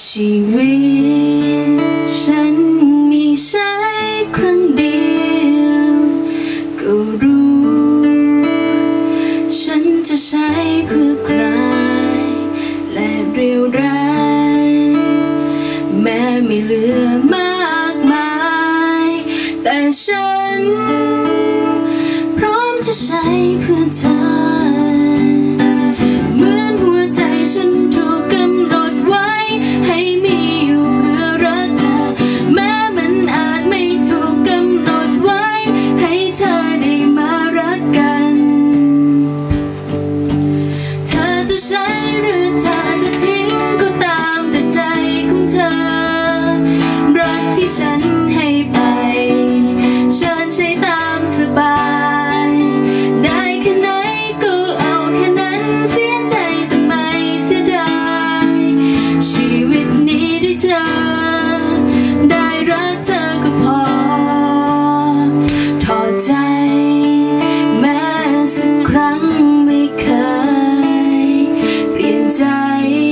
ชีวิตฉันมีใช้ครั้งเดียวก็รู้ ฉันจะใช้เพื่อใคร และเร็วแรงแม้ไม่เหลือมากมาย แต่ฉัน พร้อมจะใช้เพื่อเธอ ใจ